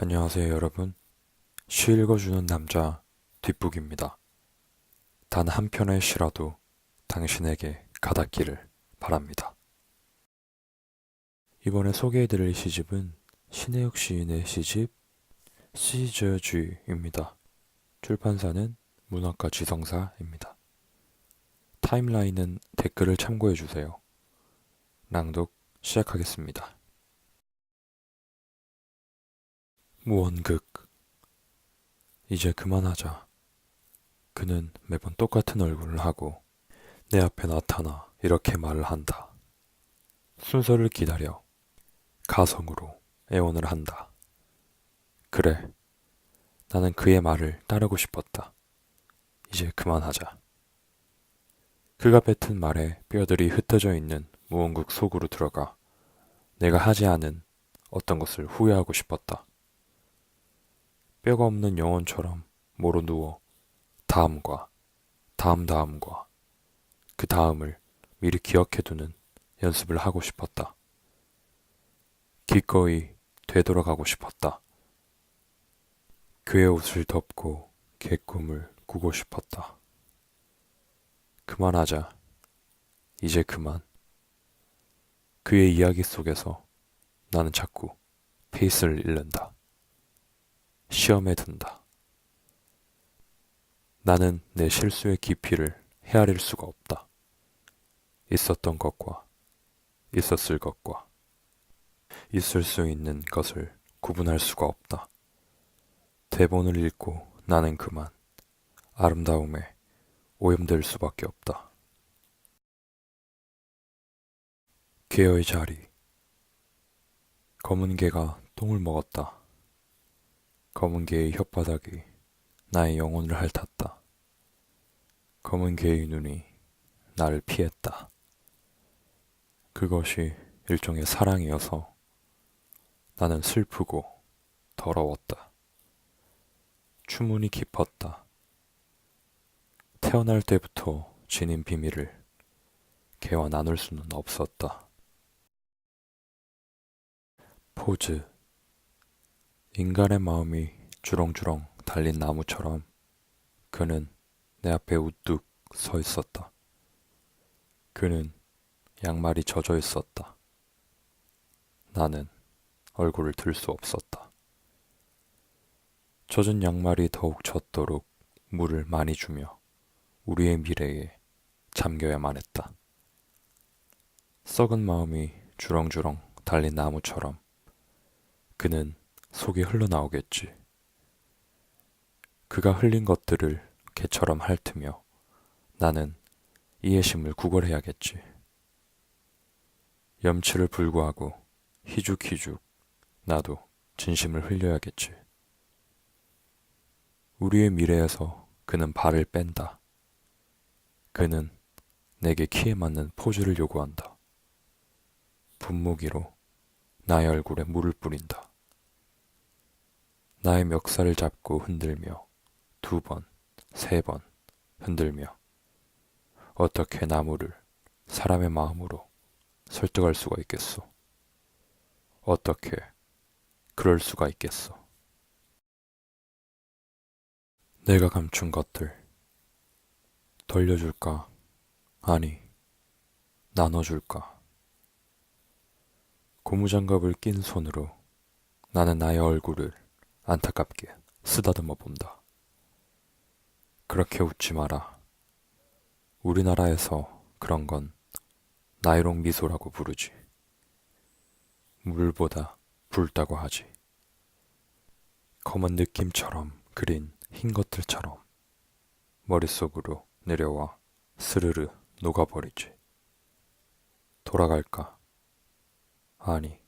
안녕하세요, 여러분. 시 읽어주는 남자 뒷북입니다. 단 한 편의 시라도 당신에게 가닿기를 바랍니다. 이번에 소개해드릴 시집은 신혜욱 시인의 시집 시저쥐입니다. 출판사는 문학과 지성사입니다. 타임라인은 댓글을 참고해주세요. 낭독 시작하겠습니다. 무언극 이제 그만하자. 그는 매번 똑같은 얼굴을 하고 내 앞에 나타나 이렇게 말을 한다. 순서를 기다려 가성으로 애원을 한다. 그래. 나는 그의 말을 따르고 싶었다. 이제 그만하자. 그가 뱉은 말에 뼈들이 흩어져 있는 무언극 속으로 들어가 내가 하지 않은 어떤 것을 후회하고 싶었다. 뼈가 없는 영혼처럼 모로 누워 다음과 다음 다음과 그 다음을 미리 기억해두는 연습을 하고 싶었다. 기꺼이 되돌아가고 싶었다. 그의 옷을 덮고 개 꿈을 꾸고 싶었다. 그만하자. 이제 그만. 그의 이야기 속에서 나는 자꾸 페이스를 잃는다. 시험에 든다. 나는 내 실수의 깊이를 헤아릴 수가 없다. 있었던 것과 있었을 것과 있을 수 있는 것을 구분할 수가 없다. 대본을 읽고 나는 그만 아름다움에 오염될 수밖에 없다. 개의 자리 검은 개가 똥을 먹었다. 검은 개의 혓바닥이 나의 영혼을 핥았다. 검은 개의 눈이 나를 피했다. 그것이 일종의 사랑이어서 나는 슬프고 더러웠다. 추문이 깊었다. 태어날 때부터 지닌 비밀을 개와 나눌 수는 없었다. 포즈. 인간의 마음이 주렁주렁 달린 나무처럼 그는 내 앞에 우뚝 서 있었다. 그는 양말이 젖어 있었다. 나는 얼굴을 들 수 없었다. 젖은 양말이 더욱 젖도록 물을 많이 주며 우리의 미래에 잠겨야만 했다. 썩은 마음이 주렁주렁 달린 나무처럼 그는 속이 흘러나오겠지. 그가 흘린 것들을 개처럼 핥으며 나는 이해심을 구걸해야겠지. 염치를 불구하고 희죽희죽 나도 진심을 흘려야겠지. 우리의 미래에서 그는 발을 뺀다. 그는 내게 키에 맞는 포즈를 요구한다. 분무기로 나의 얼굴에 물을 뿌린다. 나의 멱살을 잡고 흔들며 두 번, 세 번 흔들며 어떻게 나무를 사람의 마음으로 설득할 수가 있겠소? 어떻게 그럴 수가 있겠소? 내가 감춘 것들 돌려줄까? 아니, 나눠줄까? 고무장갑을 낀 손으로 나는 나의 얼굴을 안타깝게 쓰다듬어 본다. 그렇게 웃지 마라. 우리나라에서 그런 건 나이롱 미소라고 부르지. 물보다 붉다고 하지. 검은 느낌처럼 그린 흰 것들처럼 머릿속으로 내려와 스르르 녹아버리지. 돌아갈까? 아니,